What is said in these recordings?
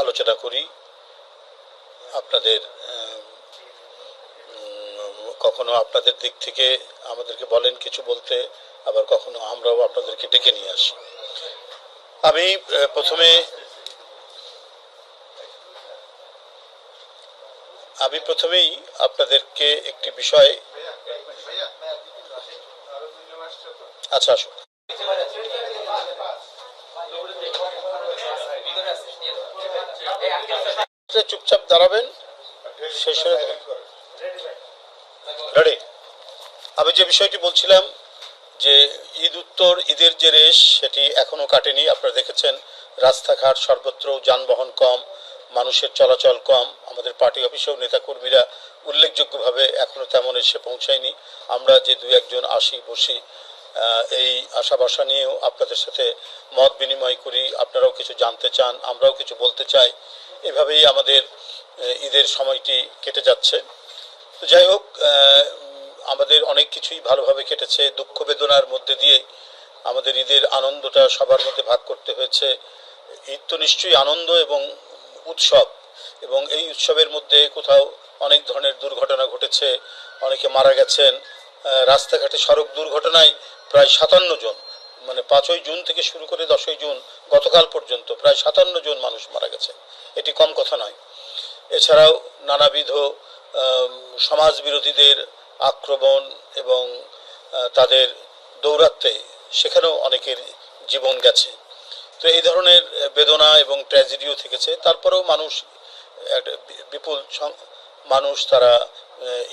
আলোচনা করি। আপনাদের কখনো আপনাদের দিক থেকে আমাদেরকে বলেন কিছু বলতে, আবার কখনো আমরাও আপনাদেরকে ডেকে নিয়ে আসি। আমি প্রথমে আমি প্রথমেই আপনাদেরকে একটি বিষয় আচ্ছা আসুন। চুপচাপ দাঁড়াবেন রেডি আমি যে বিষয়টি বলছিলাম যে ঈদ উত্তর, ঈদের যে রেশ, সেটি এখনও কাটেনি। আপনারা দেখেছেন, রাস্তাঘাট সর্বত্র যানবাহন কম, মানুষের চলাচল কম। আমাদের পার্টি অফিসেও নেতাকর্মীরা উল্লেখযোগ্যভাবে এখনও তেমন এসে পৌঁছায়নি। আমরা যে দু একজন আসি, বসি এই আশা বাসা নিয়েও আপনাদের সাথে মত বিনিময় করি। আপনারাও কিছু জানতে চান, আমরাও কিছু বলতে চাই। এভাবেই আমাদের ঈদের সময়টি কেটে যাচ্ছে। তো যাই হোক আমাদের অনেক কিছুই ভালোভাবে কেটেছে। দুঃখ বেদনার মধ্যে দিয়ে আমাদের ঈদের আনন্দটা সবার মধ্যে ভাগ করতে হয়েছে। ঈদ তো নিশ্চয়ই আনন্দ এবং উৎসব, এবং এই উৎসবের মধ্যে কোথাও অনেক ধরনের দুর্ঘটনা ঘটেছে। অনেকে মারা গেছেন। রাস্তাঘাটে সড়ক দুর্ঘটনায় প্রায় সাতান্ন জন মানে পাঁচই জুন থেকে শুরু করে দশই জুন গতকাল পর্যন্ত প্রায় সাতান্ন জন মানুষ মারা গেছে। এটি কম কথা নয়। এছাড়াও নানাবিধ সমাজ বিরোধীদের আক্রমণ এবং তাদের দৌরাত্মে সেখানেও অনেকের জীবন গেছে। তো এই ধরনের বেদনা এবং ট্র্যাজেডিও থেকেছে। তারপরেও মানুষ বিপুল মানুষ তারা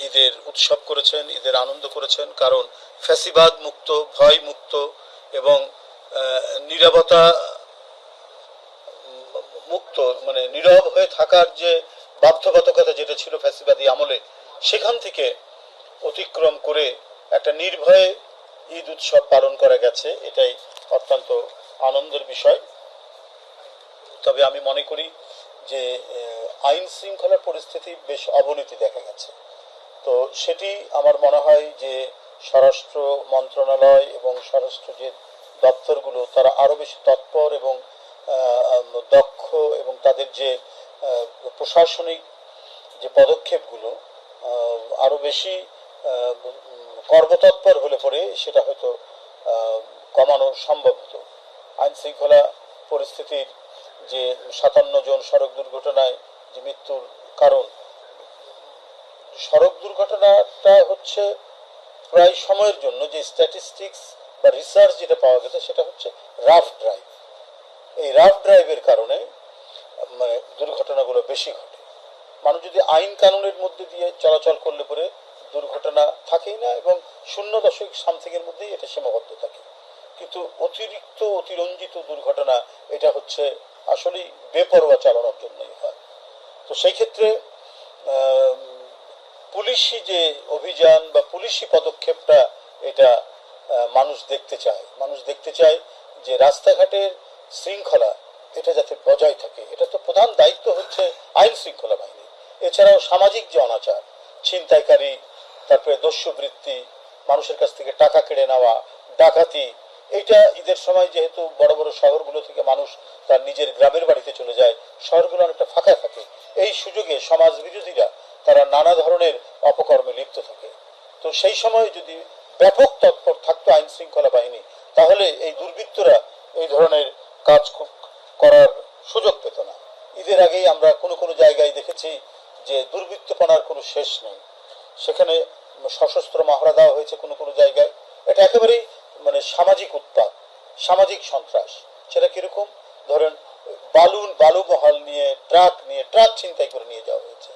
ঈদের উৎসব করেছেন, ঈদের আনন্দ করেছেন। কারণ ফ্যাসিবাদ মুক্ত, ভয় মুক্ত এবং নীরবতা মুক্ত মানে নীরব হয়ে থাকার যে বাধ্যবাধকতা যেটা ছিল ফ্যাসিবাদী আমলে, সেখান থেকে অতিক্রম করে একটা নির্ভয়ে ঈদ উৎসব পালন করা গেছে, এটাই অত্যন্ত আনন্দের বিষয়। তবে আমি মনে করি যে আইন শৃঙ্খলার পরিস্থিতি বেশ অবনতি দেখা গেছে। তো সেটি আমার মনে হয় যে স্বরাষ্ট্র মন্ত্রণালয় এবং স্বরাষ্ট্র যে দপ্তরগুলো, তারা আরও বেশি তৎপর এবং দক্ষ এবং তাদের যে প্রশাসনিক যে পদক্ষেপগুলো আরও বেশি কর্মতৎপর হলে পরে সেটা হয়তো কমানো সম্ভব হতো। আইন শৃঙ্খলা পরিস্থিতির যে সাতান্ন জন সড়ক দুর্ঘটনায় যে মৃত্যুর কারণ, সড়ক দুর্ঘটনাটা হচ্ছে প্রায় সময়ের জন্য যে স্ট্যাটিস্টিক্স বা রিসার্চ যেটা পাওয়া গেছে সেটা হচ্ছে রাফ ড্রাইভ এই রাফ ড্রাইভের কারণে মানে দুর্ঘটনাগুলো বেশি ঘটে। মানুষ যদি আইন কানুনের মধ্যে দিয়ে চলাচল করলে পরে দুর্ঘটনা থাকেই না এবং শূন্য দশক সামথিং এর মধ্যেই এটা সীমাবদ্ধ থাকে। কিন্তু অতিরিক্ত, অতিরঞ্জিত দুর্ঘটনা এটা হচ্ছে আসলেই বেপরোয়া চালানোর জন্যই হয়। তো সেই ক্ষেত্রে পুলিশি যে অভিযান বা পুলিশি পদক্ষেপটা এটা মানুষ দেখতে চায়। মানুষ দেখতে চায় যে রাস্তাঘাটের শৃঙ্খলা, এটা যাতে বজায় থাকে। এটা তো প্রধান দায়িত্ব হচ্ছে আইন শৃঙ্খলা বাহিনী। এছাড়াও সামাজিক যে অনাচার, ছিনতাইকারী, তারপরে দস্যুবৃত্তি, মানুষের কাছ থেকে টাকা কেড়ে নেওয়া, ডাকাতি, এইটা ঈদের সময় যেহেতু বড় বড় শহরগুলো থেকে মানুষ তার নিজের গ্রামের বাড়িতে চলে যায়, শহরগুলো অনেকটা ফাঁকা থাকে। এই সুযোগে সমাজ বিরোধীরা তারা নানা ধরনের অপকর্মে লিপ্ত থাকে। তো সেই সময় যদি ব্যাপক তৎপর থাকতো আইন শৃঙ্খলা বাহিনী, তাহলে এই দুর্বৃত্তরা এই ধরনের কাজ করার সুযোগ পেত না। ঈদের আগেই আমরা কোনো কোনো জায়গায় দেখেছি যে দুর্বৃত্তপনার কোনো শেষ নেই। সেখানে সশস্ত্র মহড়া দেওয়া হয়েছে কোনো কোনো জায়গায়। এটা একেবারেই মানে সামাজিক উৎপাদ সামাজিক সন্ত্রাস। সেটা কীরকম? ধরেন, বালুন বালু মহল নিয়ে, ট্রাক নিয়ে, ট্রাক ছিনতাই করে নিয়ে যাওয়া হয়েছে।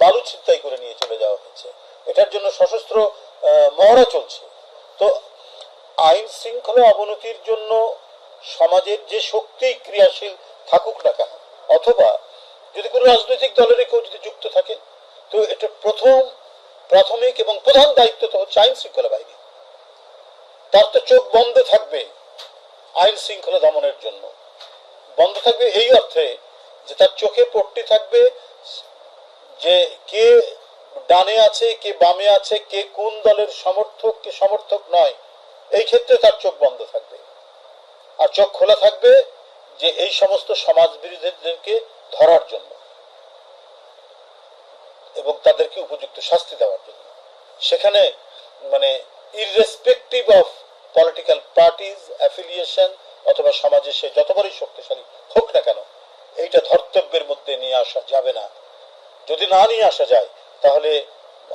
বালু ছিনতাই করে নিয়ে চলে যাওয়া হয়েছে এটার জন্য সশস্ত্র মহড়া চলছে। তো আইন শৃঙ্খলা অবনতির জন্য সমাজের যে শক্তি ক্রিয়াশীল থাকুক না কেন, অথবা যদি কোনো রাজনৈতিক দলের কেউ যদি যুক্ত থাকে, তো এটা প্রথম প্রাথমিক এবং প্রধান দায়িত্ব তো হচ্ছে আইন শৃঙ্খলা বাহিনী। তার তো চোখ বন্ধ থাকবে আইন শৃঙ্খলা দমনের জন্য। বন্ধ থাকবে এই অর্থে যে তার চোখে পট্টি থাকবে যে কে ডানে আছে, কে বামে আছে, কে কোন দলের সমর্থক, কে সমর্থক নয়, এই ক্ষেত্রে তার চোখ বন্ধ থাকবে। আর চোখ খোলা থাকবে যে এই সমস্ত সমাজ বিরোধীদেরকে ধরার জন্য এবং তাদেরকে উপযুক্ত শাস্তি দেওয়ার জন্য। সেখানে মানে irrespective of political parties affiliation অথবা সমাজে সে যত বড়ই শক্তিশালী হোক না কেন, এইটা ধর্তব্যের মধ্যে নিয়ে আসা যাবে না। যদি না নিয়ে আসা যায়, তাহলে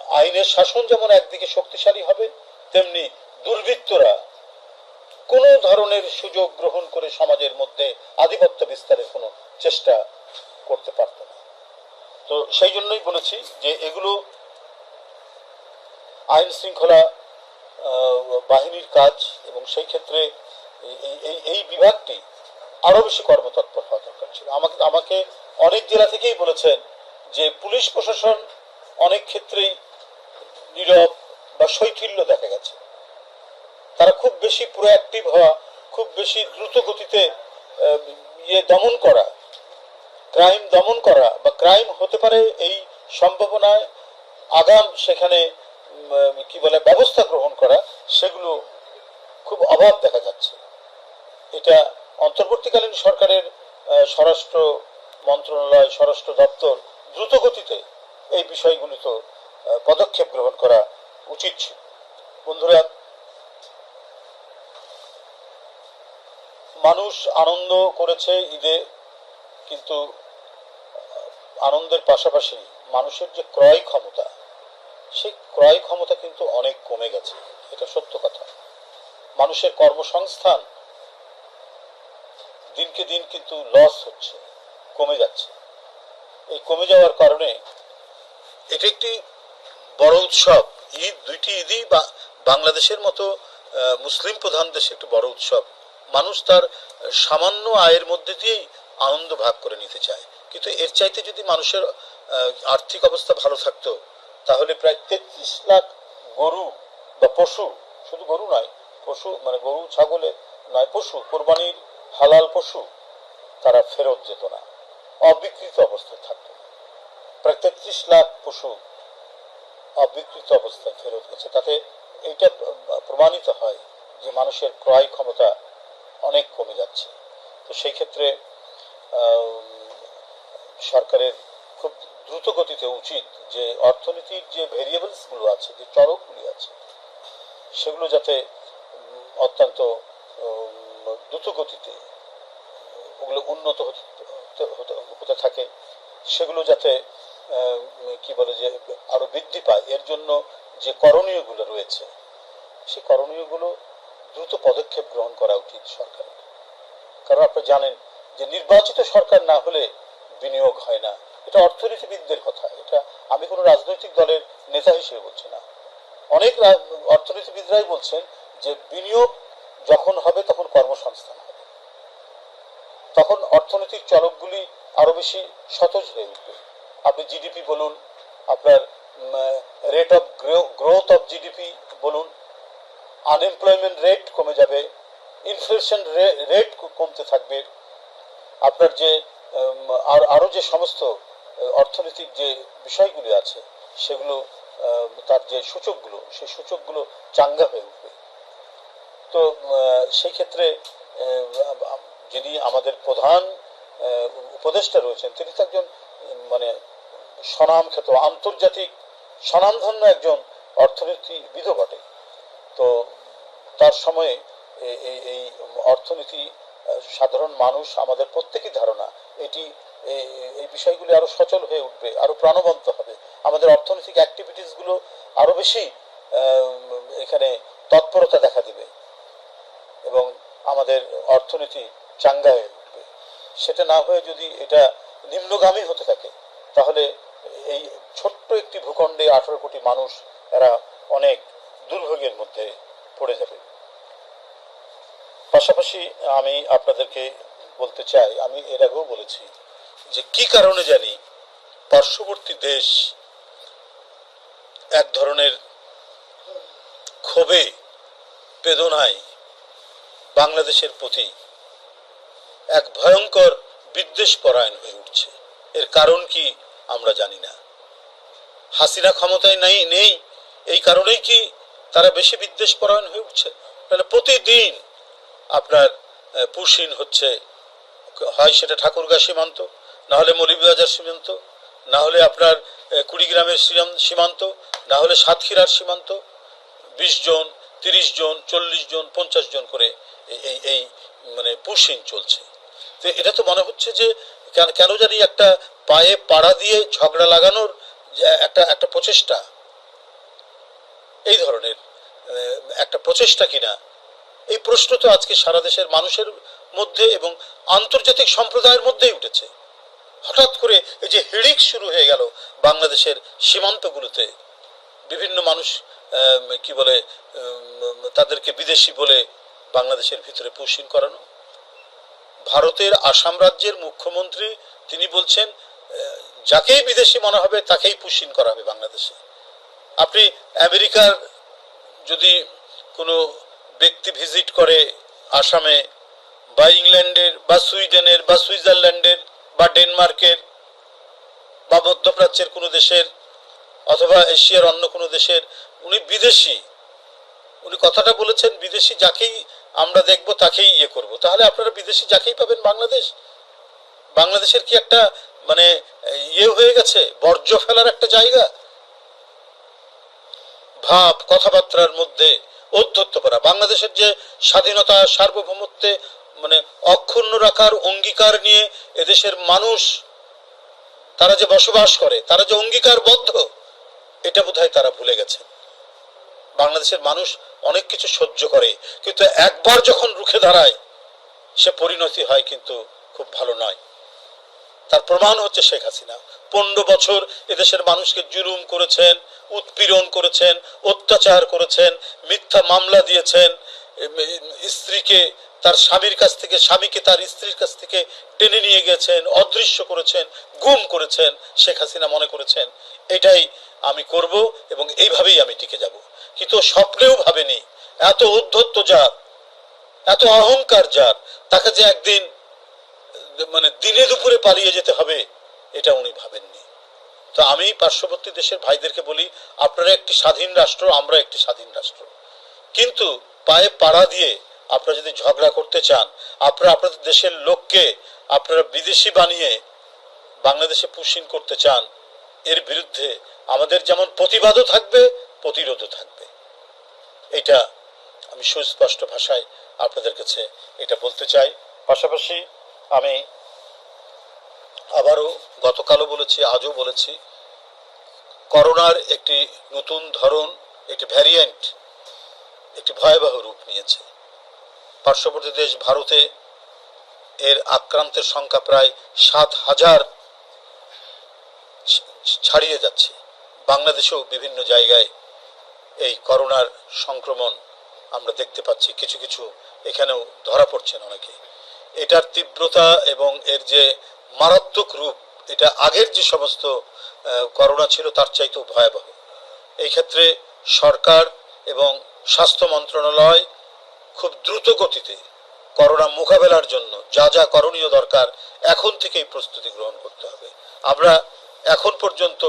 আইনের শাসন যেমন একদিকে শক্তিশালী হবে, তেমনি দুর্বৃত্তরা কোনো ধরনের সুযোগ গ্রহণ করে সমাজের মধ্যে আধিপত্য বিস্তারের কোনো চেষ্টা করতে পারত না। তো সেই জন্যই বলেছি যে এগুলো আইন শৃঙ্খলা বাহিনীর কাজ এবং সেই ক্ষেত্রে এই- এই- বিভাগটি আরও বেশি কর্মতৎপর হওয়া দরকার ছিল। আমাকে আমাকে অনেক জেলা থেকেই বলেছেন যে পুলিশ প্রশাসন অনেক ক্ষেত্রেই নীরব বা শৈথিল্য দেখা গেছে। তারা খুব বেশি প্রোঅ্যাক্টিভ হওয়া, খুব বেশি দ্রুত গতিতে ইয়ে দমন করা ক্রাইম দমন করা বা ক্রাইম হতে পারে এই সম্ভাবনায় আগাম সেখানে কি বলে, ব্যবস্থা গ্রহণ করা, সেগুলো খুব অভাব দেখা যাচ্ছে। এটা অন্তর্বর্তীকালীন সরকারের স্বরাষ্ট্র মন্ত্রণালয়, স্বরাষ্ট্র দপ্তর দ্রুত গতিতে এই বিষয়গুলি তো পদক্ষেপ গ্রহণ করা উচিত। ছিল বন্ধুরা, মানুষ আনন্দ করেছে ঈদে, কিন্তু আনন্দের পাশাপাশি মানুষের যে ক্রয় ক্ষমতা, সেই ক্রয় ক্ষমতা কিন্তু অনেক কমে গেছে। এটা সত্য কথা। মানুষের কর্মসংস্থান দিনকে দিন কিন্তু লস হচ্ছে, কমে যাচ্ছে। এই কমে যাওয়ার কারণে এটি একটি বড় উৎসব। ঈদ দুইটি ঈদই বাংলাদেশের মতো মুসলিম প্রধান দেশে একটি বড় উৎসব। মানুষ তার সামান্য আয়ের মধ্যে দিয়েই আনন্দ ভাগ করে নিতে চায়। কিন্তু এর চাইতে যদি মানুষের আর্থিক অবস্থা ভালো থাকতো, তাহলে প্রায় তেত্রিশ লাখ গরু বা পশু, শুধু গরু নয়, পশু মানে গরু, ছাগলে নয়, পশু, কোরবানির হালাল পশু তারা ফেরত যেত না। অবিকৃত অবস্থায় থাকতো। প্রায় তেত্রিশ লাখ পশু অবিকৃত অবস্থায় ফেরত গেছে। তাতে এইটা প্রমাণিত হয় যে মানুষের ক্রয় ক্ষমতা অনেক কমে যাচ্ছে। তো সেই ক্ষেত্রে সরকারের খুব দ্রুত গতিতে উচিত যে অর্থনীতির যে ভেরিয়েবলসগুলো আছে, যে চরকগুলি আছে, সেগুলো যাতে অত্যন্ত দ্রুত গতিতে ওগুলো উন্নত হতে হতে- থাকে, সেগুলো যাতে কি বলে যে, আরও বৃদ্ধি পায়। এর জন্য যে করণীয়গুলো রয়েছে, সেই করণীয়গুলো দ্রুত পদক্ষেপ গ্রহণ করা উচিত সরকারের। কারণ আপনি জানেন যে নির্বাচিত সরকার না হলে বিনিয়োগ হয় না। এটা অর্থনীতিবিদদের কথা। এটা আমি কোনো রাজনৈতিক দলের নেতা হিসেবে বলছি না। অনেক অর্থনীতিবিদরাই বলছেন যে বিনিয়োগ যখন হবে তখন কর্মসংস্থান তখন অর্থনৈতিক চলকগুলি আরও বেশি সতেজ হয়ে উঠবে। আপনি জিডিপি বলুন, আপনার rate of growth of GDP বলুন আনএমপ্লয়মেন্ট রেট কমে যাবে ইনফ্লেশন রেট কমতে থাকবে, আপনার যে আর, আরও যে সমস্ত অর্থনৈতিক যে বিষয়গুলি আছে, সেগুলো তার যে সূচকগুলো, সেই সূচকগুলো চাঙ্গা হয়ে উঠবে। তো সেই ক্ষেত্রে যিনি আমাদের প্রধান উপদেষ্টা রয়েছেন, তিনি তো একজন মানে স্বনাম খ্যাত আন্তর্জাতিক স্বনামধন্য একজন অর্থনীতিবিদও বটে। তো তার সময়ে এই এই অর্থনীতি সাধারণ মানুষ, আমাদের প্রত্যেকই ধারণা, এটি এই বিষয়গুলি আরও সচল হয়ে উঠবে, আরও প্রাণবন্ত হবে। আমাদের অর্থনৈতিক অ্যাক্টিভিটিসগুলো আরও বেশি এখানে তৎপরতা দেখা দিবে। এবং আমাদের অর্থনীতি চাঙ্গা হয়ে উঠবে সেটা না হয়ে যদি এটা নিম্নগামী হতে থাকে, তাহলে এই ছোট্ট একটি ভূখণ্ডে আঠারো কোটি মানুষ, এরা অনেক দুর্ভোগের মধ্যে পড়ে যাবে। পাশাপাশি আমি আপনাদেরকে বলতে চাই, আমি এর আগেও বলেছি যে কি কারণে জানি পার্শ্ববর্তী দেশ এক ধরনের ক্ষোভে, বেদনায় বাংলাদেশের প্রতি এক ভয়ঙ্কর বিদ্বেষ পরায়ণ হয়ে উঠছে। এর কারণ কি আমরা জানি না। হাসিনা ক্ষমতায় নাই, নেই, এই কারণেই কি তারা বেশি বিদ্বেষ পরায়ণ হয়ে উঠছে? তাহলে প্রতিদিন আপনার পুশিন হচ্ছে, হয় সেটা ঠাকুরগা সীমান্ত, না হলে মৌলভীবাজার সীমান্ত, না হলে আপনার কুড়িগ্রামের সীমান্ত, না হলে সাতক্ষীরার সীমান্ত, বিশ জন, তিরিশ জন, চল্লিশ জন, পঞ্চাশ জন করে এই- এই মানে পুশিং চলছে। এটা তো মনে হচ্ছে যে কেন জানি একটা পায়ে পাড়া দিয়ে ঝগড়া লাগানোর একটা একটা প্রচেষ্টা। এই ধরনের একটা প্রচেষ্টা কিনা। এই প্রশ্ন তো আজকে সারা দেশের মানুষের মধ্যে এবং আন্তর্জাতিক সম্প্রদায়ের মধ্যেই উঠেছে। হঠাৎ করে এই যে হিড়িক শুরু হয়ে গেল বাংলাদেশের সীমান্তগুলোতে। বিভিন্ন মানুষ কি বলে তাদেরকে বিদেশি বলে বাংলাদেশের ভিতরে পুশিং করানো। ভারতের আসাম রাজ্যের মুখ্যমন্ত্রী, তিনি বলছেন যাকেই বিদেশি মনে হবে তাকেই পুশিং করা হবে বাংলাদেশে। আপনি আমেরিকার যদি কোনো ব্যক্তি ভিজিট করে আসামে বা ইংল্যান্ডের বা সুইডেনের বা সুইজারল্যান্ডের বা ডেনমার্কের বা মধ্যপ্রাচ্যের কোনো দেশের অথবা এশিয়ার অন্য কোনো দেশের, উনি বিদেশি। উনি কথাটা বলেছেন, বিদেশি যাকেই আমরা দেখব, তাকেই ইয়ে করব। তাহলে আপনারা বিদেশি যাকেই পাবেন, বাংলাদেশ? বাংলাদেশের কি একটা মানে ইয়ে হয়ে গেছে? বর্জ্য ফেলার একটা জায়গা? ভাব, কথাবার্তার মধ্যে অধ্যত্ত করা। বাংলাদেশের যে স্বাধীনতা, সার্বভৌমত্বে মানে অক্ষুণ্ণ রাখার অঙ্গীকার নিয়ে এদেশের মানুষ, তারা যে বসবাস করে, তারা যে অঙ্গীকারবদ্ধ, এটা বোধহয় তারা ভুলে গেছে বাংলাদেশের মানুষ অনেক কিছু সহ্য করে, কিন্তু একবার যখন রুখে দাঁড়ায়, সে পরিণতি হয় কিন্তু খুব ভালো নয়। তার প্রমাণ হচ্ছে শেখ হাসিনা। পনেরো বছর এদেশের মানুষকে জুলুম করেছেন, উৎপীড়ন করেছেন, অত্যাচার করেছেন, মিথ্যা মামলা দিয়েছেন, স্ত্রীকে, তার স্বামীর কাছ থেকে, স্বামীকে তার স্ত্রীর কাছ থেকে টেনে নিয়ে গেছেন, অদৃশ্য করেছেন, গুম করেছেন শেখ হাসিনা মনে করেছেন। এটাই আমি করব এবং এইভাবেই আমি টিকে যাব। কিন্তু স্বপ্নেও ভাবেনি। এত উদ্ধত্ত যার, এত অহংকার যার, তাকে যে একদিন মানে দিনে দুপুরে পালিয়ে যেতে হবে, এটা উনি ভাবেননি। তো আমি পার্শ্ববর্তী দেশের ভাইদেরকে বলি, আপনারা একটি স্বাধীন রাষ্ট্র, আমরা একটি স্বাধীন রাষ্ট্র। কিন্তু পায়ে পাড়া দিয়ে আপনারা যদি ঝগড়া করতে চান, আপনারা আপনাদের দেশের লোককে, আপনারা বিদেশি বানিয়ে বাংলাদেশে পুশিং করতে চান, এর বিরুদ্ধে আমাদের যেমন প্রতিবাদও থাকবে, প্রতিরোধও থাকবে। এটা আমি সুস্পষ্ট ভাষায় আপনাদের কাছে এটা বলতে চাই। পাশাপাশি আমি আবারও গতকালও বলেছি, আজও বলেছি, করোনার একটি নতুন ধরন, একটি ভ্যারিয়েন্ট, একটি ভয়াবহ রূপ নিয়েছে। পার্শ্ববর্তী দেশ ভারতে এর আক্রান্তের সংখ্যা প্রায় সাত হাজার ছাড়িয়ে যাচ্ছে। বাংলাদেশেও বিভিন্ন জায়গায় এই করোনার সংক্রমণ আমরা দেখতে পাচ্ছি। কিছু কিছু এখানেও ধরা পড়ছেন অনেকে। এটার তীব্রতা এবং এর যে মারাত্মক রূপ, এটা আগের যে সমস্ত করোনা ছিল তার চাইতেও ভয়াবহ। এই ক্ষেত্রে সরকার এবং স্বাস্থ্য মন্ত্রণালয় খুব দ্রুত গতিতে করোনা মোকাবেলার জন্য যা যা করণীয় দরকার, এখন থেকেই প্রস্তুতি গ্রহণ করতে হবে। আমরা এখন পর্যন্ত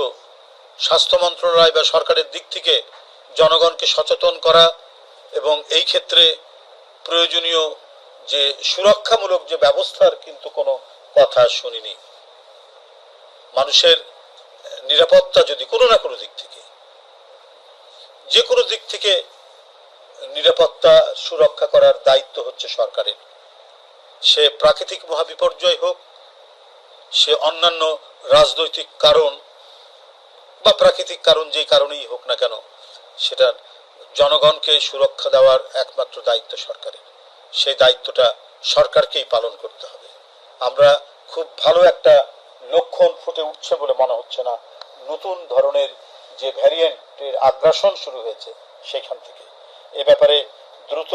স্বাস্থ্য মন্ত্রণালয় বা সরকারের দিক থেকে জনগণকে সচেতন করা এবং এই ক্ষেত্রে প্রয়োজনীয় যে সুরক্ষামূলক যে ব্যবস্থার কিন্তু কোনো কথা শুনিনি। মানুষের নিরাপত্তা যদি কোনো না কোনো দিক থেকে, যে কোনো দিক থেকে নিরাপত্তা সুরক্ষা করার দায়িত্ব হচ্ছে সরকারের। সে প্রাকৃতিক মহাবিপর্যয় হোক, সে অন্যান্য রাজনৈতিক কারণ বা প্রাকৃতিক কারণ যে কারণেই হোক না কেন, সেটা জনগণকে সুরক্ষা দেওয়ার একমাত্র দায়িত্ব সরকারের। সেই দায়িত্বটা সরকারকেই পালন করতে হবে। আমরা খুব ভালো একটা লক্ষণ ফুটে উঠছে বলে মনে হচ্ছে না। নতুন ধরনের যে ভ্যারিয়েন্টের আগ্রাসন শুরু হয়েছে সেখান থেকে। এ ব্যাপারে দ্রুত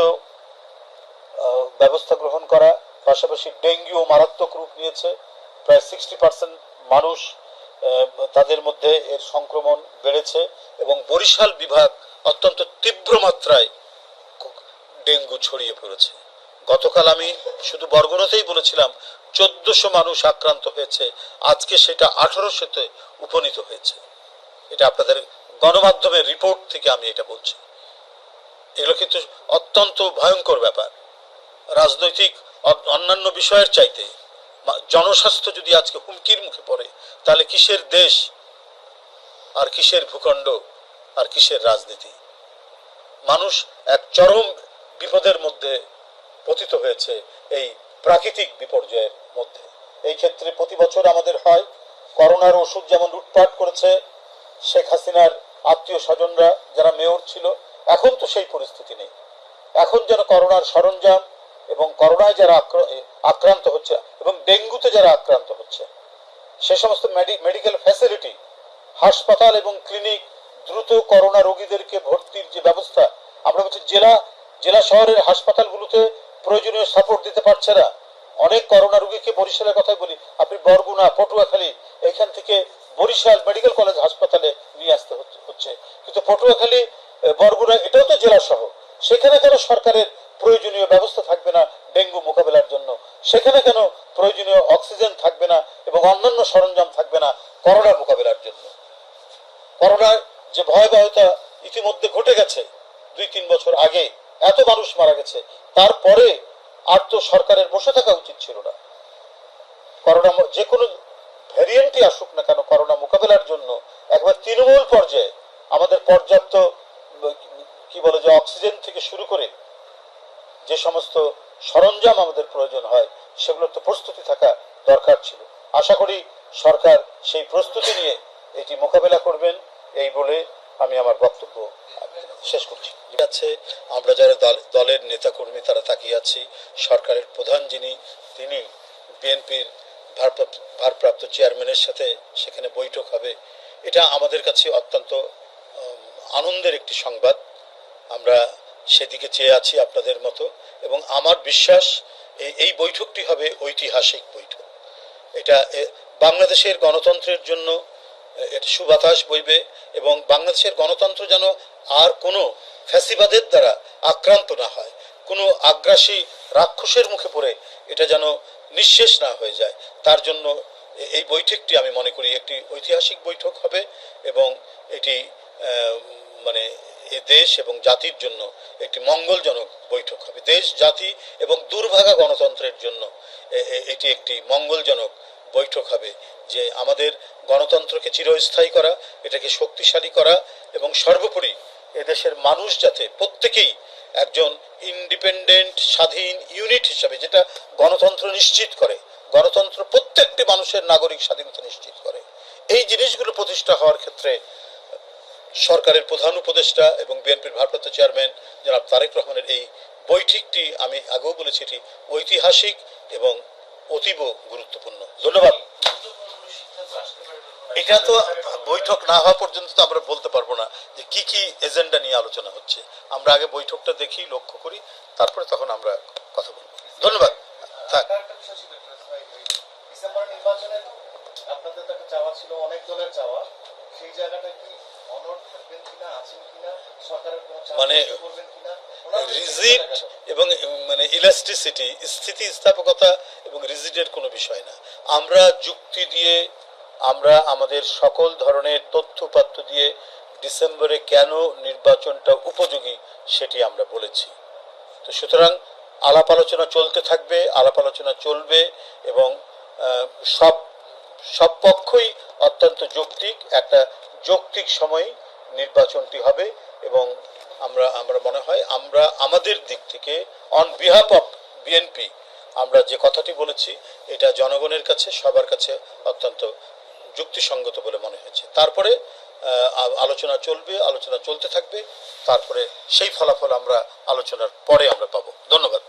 ব্যবস্থা গ্রহণ করা, পাশাপাশি ডেঙ্গিও মারাত্মক রূপ নিয়েছে। প্রায় সিক্সটি পার্সেন্ট মানুষ তাদের মধ্যে এর সংক্রমণ বেড়েছে এবং বরিশাল বিভাগ অত্যন্ত তীব্র মাত্রায় ডেঙ্গু ছড়িয়ে পড়েছে। গতকাল আমি শুধু বরগুনাতেই বলেছিলাম, চোদ্দশো মানুষ আক্রান্ত হয়েছে। আজকে সেটা আঠারোশোতে উপনীত হয়েছে। এটা আপনাদের গণমাধ্যমের রিপোর্ট থেকে আমি এটা বলছি। এগুলো কিন্তু অত্যন্ত ভয়ঙ্কর ব্যাপার। রাজনৈতিক অন্যান্য বিষয়ের চাইতে জনস্বাস্থ্য যদি আজকে হুমকির মুখে পড়ে, তাহলে কিসের দেশ আর কিসের ভূখণ্ড আর কিসের রাজনীতি? মানুষ এক চরম বিপদের মধ্যে পতিত হয়েছে এই প্রাকৃতিক বিপর্যয়ের মধ্যে। এই ক্ষেত্রে প্রতি বছর আমাদের হয়, করোনার ওষুধ যেমন লুটপাট করেছে শেখ হাসিনার আত্মীয় স্বজনরা, যারা মেয়র ছিল, এখন তো সেই পরিস্থিতি নেই। এখন যেন করোনার সরঞ্জাম এবং করোনায় যারা আক্রান্ত হচ্ছে এবং ডেঙ্গুতে যারা আক্রান্ত হচ্ছে, সে সমস্ত মেডিকেল ফ্যাসিলিটি হাসপাতাল এবং ক্লিনিক দ্রুত করোনা রোগীদেরকে ভর্তির যে ব্যবস্থা, আমরা বলছি জেলা জেলা শহরের হাসপাতালগুলোতে প্রয়োজনীয় সাপোর্ট দিতে পারছে না। অনেক করোনা রোগীকে বরিশালের কথাই বলি, আপনি বরগুনা, পটুয়াখালী, এখান থেকে বরিশাল মেডিকেল কলেজ হাসপাতালে নিয়ে আসতে হচ্ছে- কিন্তু পটুয়াখালী বরগুনা এটাও তো জেলা শহর। সেখানে কেন সরকারের প্রয়োজনীয় ব্যবস্থা থাকবে না ডেঙ্গু মোকাবেলার জন্য। সেখানে কেন প্রয়োজনীয় অক্সিজেন থাকবে না এবং অন্যান্য সরঞ্জাম থাকবে না করোনা মোকাবেলার জন্য? করোনার যে ভয়াবহতা ইতিমধ্যে ঘটে গেছে দুই, তিন বছর আগে, এত মানুষ মারা গেছে, তারপরে আর তো সরকারের বসে থাকা উচিত ছিল না। করোনা যে কোনো ভ্যারিয়েন্টই আসুক না কেন করোনা মোকাবেলার জন্য, একবার তৃণমূল পর্যায়ে আমাদের পর্যাপ্ত, কি বলে যে, অক্সিজেন থেকে শুরু করে যে সমস্ত সরঞ্জাম আমাদের প্রয়োজন হয়, সেগুলোর তো প্রস্তুতি থাকা দরকার ছিল। আশা করি সরকার সেই প্রস্তুতি নিয়ে এটি মোকাবেলা করবেন, এই বলে আমি আমার বক্তব্য শেষ করছি। আছে, আমরা যারা দল- দলের নেতাকর্মী তারা তাকিয়ে আছি, সরকারের প্রধান যিনি, তিনি বিএনপির ভারপ্রাপ্ত ভারপ্রাপ্ত চেয়ারম্যানের সাথে সেখানে বৈঠক হবে। এটা আমাদের কাছে অত্যন্ত আনন্দের একটি সংবাদ। আমরা সেদিকে চেয়ে আছি আপনাদের মতো এবং আমার বিশ্বাস এই বৈঠকটি হবে ঐতিহাসিক বৈঠক। এটা বাংলাদেশের গণতন্ত্রের জন্য এটা সুবাতাস বইবে এবং বাংলাদেশের গণতন্ত্র যেন আর কোনো ফ্যাসিবাদের দ্বারা আক্রান্ত না হয়, কোনো আগ্রাসী রাক্ষসের মুখে পড়ে এটা যেন নিঃশেষ না হয়ে যায়। তার জন্য এই বৈঠকটি আমি মনে করি একটি ঐতিহাসিক বৈঠক হবে এবং এটি মানে এ দেশ এবং জাতির জন্য একটি মঙ্গলজনক বৈঠক হবে। দেশ, জাতি এবং দুর্ভাগা গণতন্ত্রের জন্য এটি একটি মঙ্গলজনক বৈঠক হবে যে আমাদের গণতন্ত্রকে চিরস্থায়ী করা, এটাকে শক্তিশালী করা এবং সর্বোপরি এদেশের মানুষ যাতে প্রত্যেকেই একজন ইন্ডিপেন্ডেন্ট, স্বাধীন ইউনিট হিসাবে যেটা গণতন্ত্র নিশ্চিত করে, গণতন্ত্র প্রত্যেকটি মানুষের নাগরিক স্বাধীনতা নিশ্চিত করে। এই জিনিসগুলো প্রতিষ্ঠা হওয়ার ক্ষেত্রে সরকারের প্রধান উপদেষ্টা এবং বিএনপির ভারপ্রাপ্ত চেয়ারম্যান জনাব তারেক রহমানের এই বৈঠকটি আমি আগেও বলেছি, এটি ঐতিহাসিক এবং অতীব গুরুত্বপূর্ণ। ধন্যবাদ। এটা তো বৈঠক না হওয়া পর্যন্ত তো আমরা বলতে পারব না যে কি কি এজেন্ডা নিয়ে আলোচনা হচ্ছে। আমরা আগে বৈঠকটা দেখি, লক্ষ্য করি, তারপরে তখন আমরা কথা বলব। ধন্যবাদ। থাক। চাওয়া ছিল, অনেক দলের চাওয়া। সেই জায়গাটা কি মানে রিজিড এবং মানে ইলাস্টিসিটি স্থিতিস্থাপকতা এবং রিজিডের কোনো বিষয় না। আমরা যুক্তি দিয়ে, আমরা আমাদের সকল ধরনের তথ্যপাত্র দিয়ে ডিসেম্বরে কেন নির্বাচনটা উপযোগী সেটি আমরা বলেছি। তো সুতরাং আলাপ আলোচনা চলতে থাকবে, আলাপ আলোচনা চলবে এবং সব সব পক্ষই অত্যন্ত যৌক্তিক। একটা যৌক্তিক সময় নির্বাচনটি হবে এবং আমরা আমরা মনে হয় আমরা আমাদের দিক থেকে অন বিহাফ অফ বিএনপি আমরা যে কথাটি বলেছি, এটা জনগণের কাছে, সবার কাছে অত্যন্ত যুক্তিসঙ্গত বলে মনে হয়েছে। তারপরে আলোচনা চলবে, আলোচনা চলতে থাকবে, তারপরে সেই ফলাফল আমরা আলোচনার পরে আমরা পাবো। ধন্যবাদ।